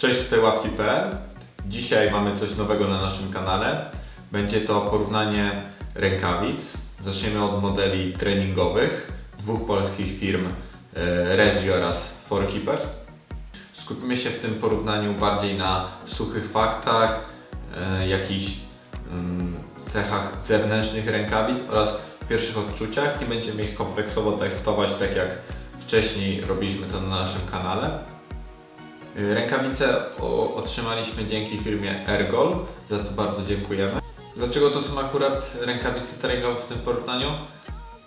Cześć, tutaj łapki.pl. Dzisiaj mamy coś nowego na naszym kanale. Będzie to porównanie rękawic. Zaczniemy od modeli treningowych dwóch polskich firm e, Regi oraz Forekeepers. Skupimy się w tym porównaniu bardziej na suchych faktach, e, jakichś mm, cechach zewnętrznych rękawic oraz pierwszych odczuciach. Nie będziemy ich kompleksowo testować, tak jak wcześniej robiliśmy to na naszym kanale. Y, Rękawice otrzymaliśmy dzięki firmie Ergol, za co bardzo dziękujemy. Dlaczego to są akurat rękawice treningowe w tym porównaniu?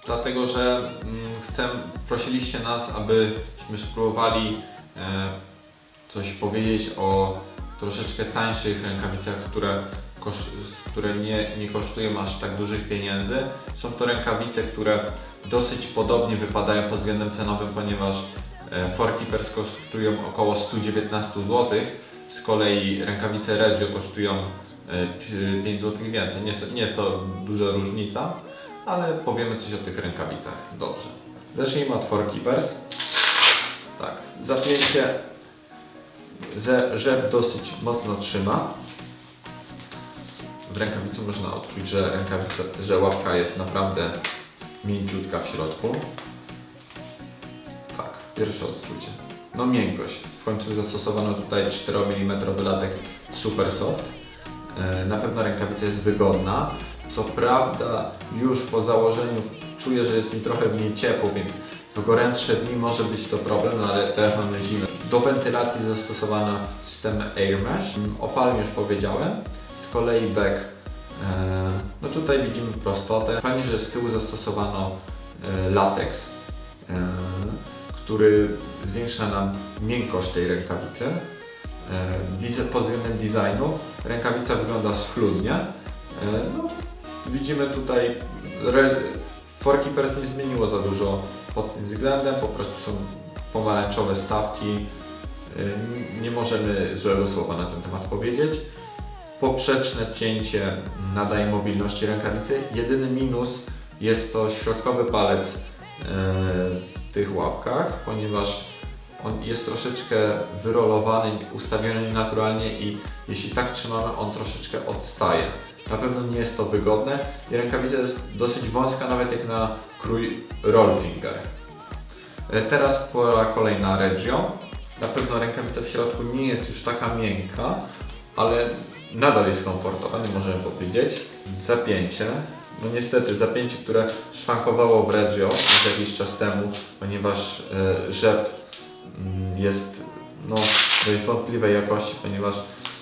Dlatego, że mm, chcę, prosiliście nas, abyśmy spróbowali e, coś powiedzieć o troszeczkę tańszych rękawicach, które, które nie, nie kosztują aż tak dużych pieniędzy. Są to rękawice, które dosyć podobnie wypadają pod względem cenowym, ponieważ e, Forekeepers kosztują około 119 zł, z kolei rękawice Regio kosztują e, 5 zł więcej. Nie jest, to duża różnica, ale powiemy coś o tych rękawicach. Dobrze. Zacznijmy od Forekeepers. Tak, zapięcie że rzep dosyć mocno trzyma. W rękawicy można odczuć, że rękawica, że łapka jest naprawdę mięciutka w środku. Pierwsze odczucie. No miękkość. W końcu zastosowano tutaj 4 mm lateks Super Soft. E, Na pewno rękawica jest wygodna. Co prawda już po założeniu czuję, że jest mi trochę w niej ciepło, więc w gorętsze dni może być to problem, no ale teraz mamy zimę. Do wentylacji zastosowano system Air Mesh. Mm, O już powiedziałem. Z kolei back. e, No tutaj widzimy prostotę. Fajnie, że z tyłu zastosowano e, lateks, który zwiększa nam miękkość tej rękawicy. E, Pod względem designu rękawica wygląda schludnie. E, No, widzimy tutaj re- Forekeepers nie zmieniło za dużo pod tym względem, po prostu są pomarańczowe stawki. Y, Nie możemy złego słowa na ten temat powiedzieć. Poprzeczne cięcie nadaje mobilności rękawicy. Jedyny minus jest to środkowy palec tych łapkach, ponieważ on jest troszeczkę wyrolowany, ustawiony naturalnie i jeśli tak trzymamy, on troszeczkę odstaje. Na pewno nie jest to wygodne i rękawica jest dosyć wąska, nawet jak na krój Rollfinger. E, Teraz pora kolejna Regio. Na pewno rękawica w środku nie jest już taka miękka, ale nadal jest komfortowa, nie możemy powiedzieć. Zapięcie. No niestety zapięcie, które szwankowało w Regio już jakiś czas temu, ponieważ e, rzep mm, jest no, dość wątpliwej jakości, ponieważ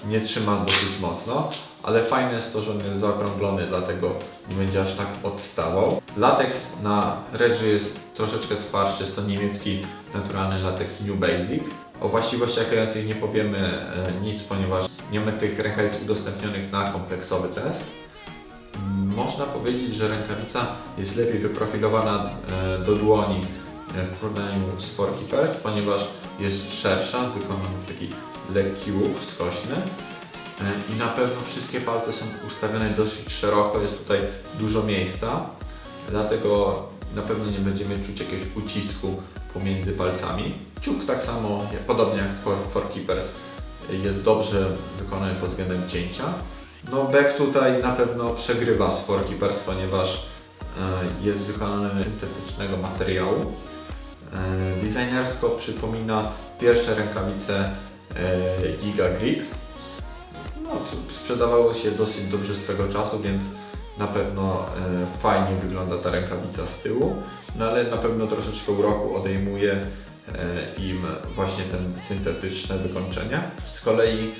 nie trzyma dosyć mocno, ale fajne jest to, że on jest zaokrąglony, dlatego nie będzie aż tak odstawał. Lateks na Regio jest troszeczkę twardszy, jest to niemiecki naturalny lateks New Basic. O właściwościach klejących nie powiemy e, nic, ponieważ nie mamy tych rękawic udostępnionych na kompleksowy test. Można powiedzieć, że rękawica jest lepiej wyprofilowana e, do dłoni w porównaniu z Forekeepers, ponieważ jest szersza, wykonana w taki lekki łuk skośny E, i na pewno wszystkie palce są ustawione dosyć szeroko, jest tutaj dużo miejsca, dlatego na pewno nie będziemy czuć jakiegoś ucisku pomiędzy palcami. Ciuk tak samo, podobnie jak w For- Forekeepers, jest dobrze wykonany pod względem cięcia. No back tutaj na pewno przegrywa z Forekeepers, ponieważ e, jest wykonany z syntetycznego materiału. E, Designersko przypomina pierwsze rękawice e, Giga Grip. No, sprzedawało się dosyć dobrze swego czasu, więc na pewno fajnie wygląda ta rękawica z tyłu, no ale na pewno troszeczkę uroku odejmuje im właśnie ten syntetyczne wykończenie. Z kolei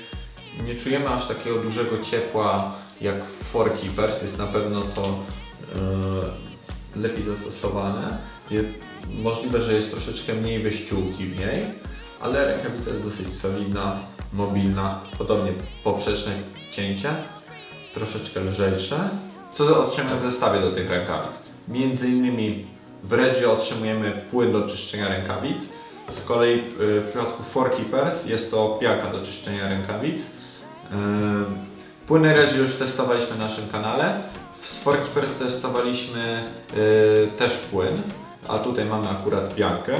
nie czujemy aż takiego dużego ciepła jak w Forekeepers, jest na pewno to e, lepiej zastosowane. Je, możliwe, że jest troszeczkę mniej wyściółki w niej, ale rękawica jest dosyć solidna, mobilna, podobnie poprzeczne cięcie, troszeczkę lżejsze. Co otrzymujemy w zestawie do tych rękawic? Między innymi w Regio otrzymujemy płyn do czyszczenia rękawic, z kolei y, w przypadku Forekeepers jest to pianka do czyszczenia rękawic. Ym, Płyny Regio już testowaliśmy na naszym kanale. Z Forekeepers testowaliśmy y, też płyn, a tutaj mamy akurat piankę.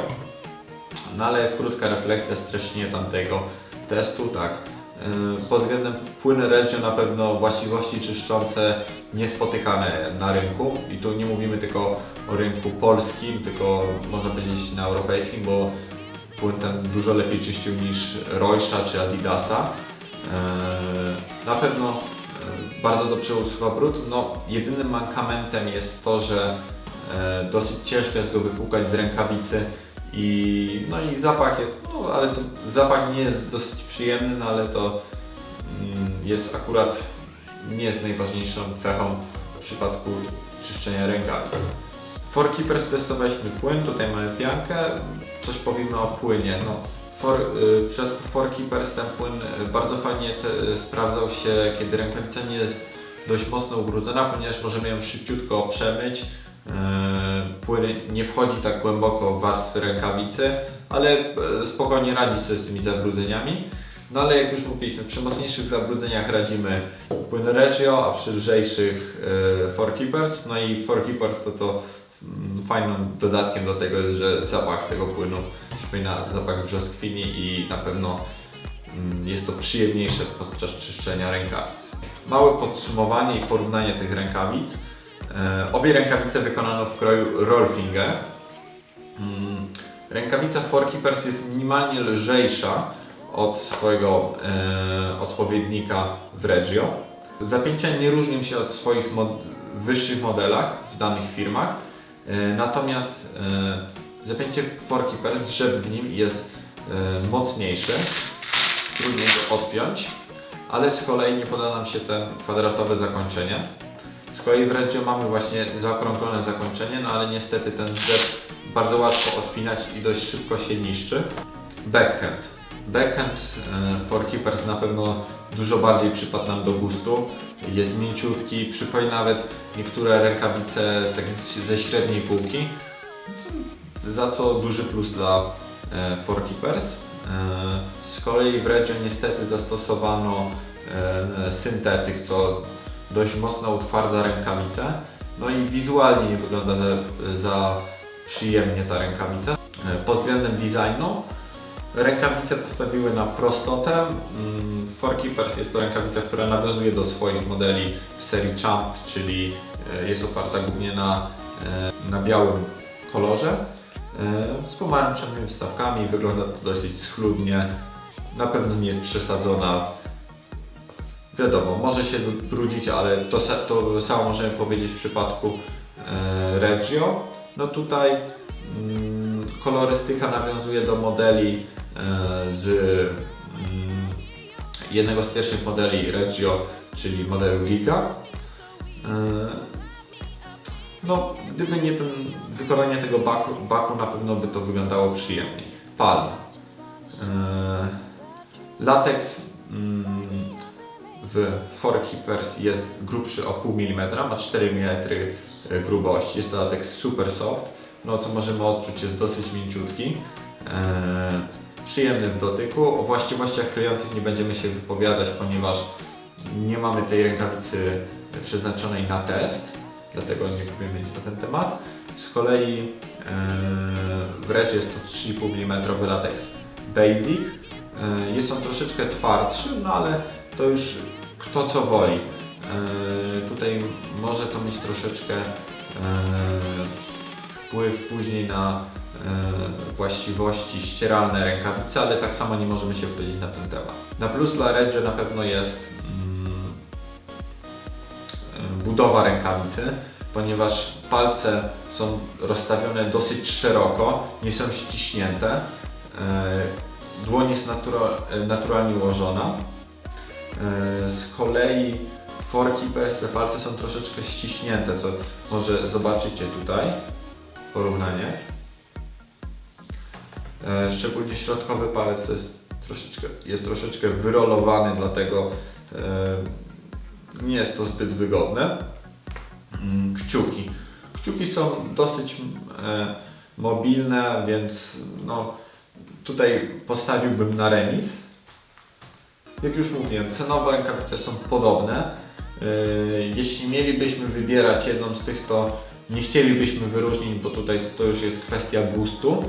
No ale krótka refleksja streszczenie tamtego. testu, tak. Yy, Pod względem płyny Regio na pewno właściwości czyszczące niespotykane na rynku i tu nie mówimy tylko o rynku polskim, tylko można powiedzieć na europejskim, bo płyn ten dużo lepiej czyścił niż Roysha czy Adidasa. Yy, Na pewno yy, bardzo dobrze usuwa brud. No, jedynym mankamentem jest to, że yy, dosyć ciężko jest go wypłukać z rękawicy i, no i zapach jest, no ale to zapach nie jest dosyć przyjemny, no ale to mm, jest akurat nie jest najważniejszą cechą w przypadku czyszczenia rękawic. For Keepers testowaliśmy płyn, tutaj mamy piankę, coś powiemy o płynie. No, for, y, w przypadku ten płyn y, bardzo fajnie te, sprawdzał się, kiedy rękawica nie jest dość mocno ubrudzona, ponieważ możemy ją szybciutko przemyć. Yy, Płyn nie wchodzi tak głęboko w warstwy rękawicy, ale y, spokojnie radzi sobie z tymi zabrudzeniami. No ale jak już mówiliśmy, przy mocniejszych zabrudzeniach radzimy płyn Regio, a przy lżejszych y, For Keepers. No i For Keepers to to mm, fajnym dodatkiem do tego jest, że zapach tego płynu przypomina zapach brzoskwini i na pewno mm, jest to przyjemniejsze podczas czyszczenia rękawic. Małe podsumowanie i porównanie tych rękawic. E, Obie rękawice wykonano w kroju Rollfinger. Mm, Rękawica For Keepers jest minimalnie lżejsza od swojego e, odpowiednika w Regio. Zapięcia nie różnią się od swoich mod- wyższych modelach w danych firmach, e, natomiast zapięcie w For Keepers, drzeb w nim jest e, mocniejszy, trudniej go odpiąć, ale z kolei nie poda nam się ten kwadratowe zakończenie. Z kolei w Regio mamy właśnie zaokrąglone zakończenie, no ale niestety ten drzeb bardzo łatwo odpinać i dość szybko się niszczy. Backhand. Backhand e, for Keepers na pewno dużo bardziej przypadł nam do gustu. Jest mięciutki, przypomina nawet niektóre rękawice ze średniej półki. Za co duży plus dla e, for Keepers. E, Z kolei w Regio niestety zastosowano e, syntetyk, co dość mocno utwardza rękawicę. No i wizualnie nie wygląda za, za przyjemnie ta rękawica. Pod względem designu rękawice postawiły na prostotę. Mm, For Keepers jest to rękawica, która nawiązuje do swoich modeli w serii Champ, czyli jest oparta głównie na, na białym kolorze z pomarańczowymi wstawkami. Wygląda to dosyć schludnie. Na pewno nie jest przesadzona Wiadomo, może się brudzić, ale to, to samo możemy powiedzieć w przypadku e, Regio. No tutaj mm, kolorystyka nawiązuje do modeli e, z mm, jednego z pierwszych modeli Regio, czyli modelu Giga. E, no, gdyby nie ten, wykonanie tego baku, baku, na pewno by to wyglądało przyjemniej. Palm. E, Lateks mm, w For Keepers jest grubszy o pół milimetra, ma 4 mm grubości. Jest to latek super soft. No co możemy odczuć jest dosyć mięciutki. Eee, przyjemny w dotyku. O właściwościach klejących nie będziemy się wypowiadać, ponieważ nie mamy tej rękawicy przeznaczonej na test, dlatego nie powiemy nic na ten temat. Z kolei eee, w Reggie jest to 3,5 mm lateks Basic. Eee, jest on troszeczkę twardszy, no ale to już kto co woli. Eee, tutaj może to mieć troszeczkę wpływ później na właściwości ścieralne rękawice, ale tak samo nie możemy się powiedzieć na ten temat. Na plus dla Regio na pewno jest e, budowa rękawicy, ponieważ palce są rozstawione dosyć szeroko, nie są ściśnięte. Eee, Dłoń jest natura- e, naturalnie ułożona. E, Z kolei For Keepers te palce są troszeczkę ściśnięte, co może zobaczycie tutaj porównanie. E, Szczególnie środkowy palec jest troszeczkę, jest troszeczkę wyrolowany, dlatego e, nie jest to zbyt wygodne. Mm, Kciuki. Kciuki są dosyć e, mobilne, więc no, tutaj postawiłbym na remis. Jak już mówiłem, cenowe rękawice są podobne. Yy, Jeśli mielibyśmy wybierać jedną z tych, to nie chcielibyśmy wyróżnić, bo tutaj to już jest kwestia gustu.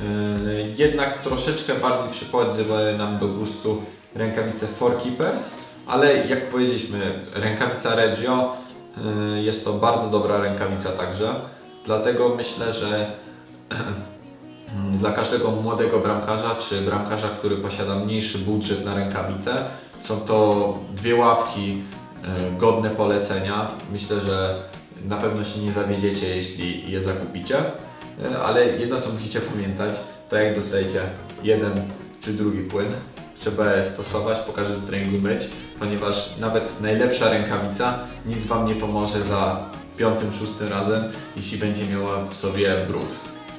Yy, Jednak troszeczkę bardziej przypadły nam do gustu rękawice For Keepers, ale jak powiedzieliśmy, rękawica Regio yy, jest to bardzo dobra rękawica także. Dlatego myślę, że mm, dla każdego młodego bramkarza czy bramkarza, który posiada mniejszy budżet na rękawice, są to dwie łapki yy, godne polecenia. Myślę, że na pewno się nie zawiedziecie, jeśli je zakupicie. Ale jedno co musicie pamiętać, to jak dostajecie jeden czy drugi płyn, trzeba je stosować, po każdym treningu myć, ponieważ nawet najlepsza rękawica nic Wam nie pomoże za piątym, szóstym razem, jeśli będzie miała w sobie brud.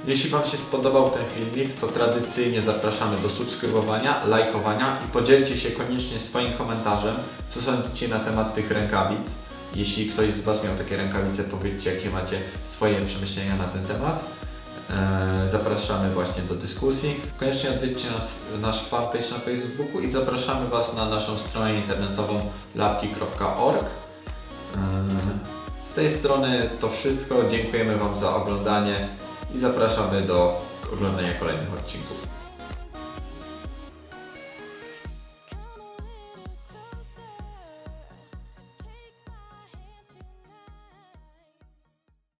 Jeśli Wam się spodobał ten filmik, to tradycyjnie zapraszamy do subskrybowania, lajkowania i podzielcie się koniecznie swoim komentarzem, co sądzicie na temat tych rękawic. Jeśli ktoś z Was miał takie rękawice, powiedzcie jakie macie swoje przemyślenia na ten temat. Eee, Zapraszamy właśnie do dyskusji. Koniecznie odwiedźcie nas, nasz fanpage na Facebooku i zapraszamy Was na naszą stronę internetową lapki.org. Eee, Z tej strony to wszystko. Dziękujemy Wam za oglądanie i zapraszamy do oglądania kolejnych odcinków.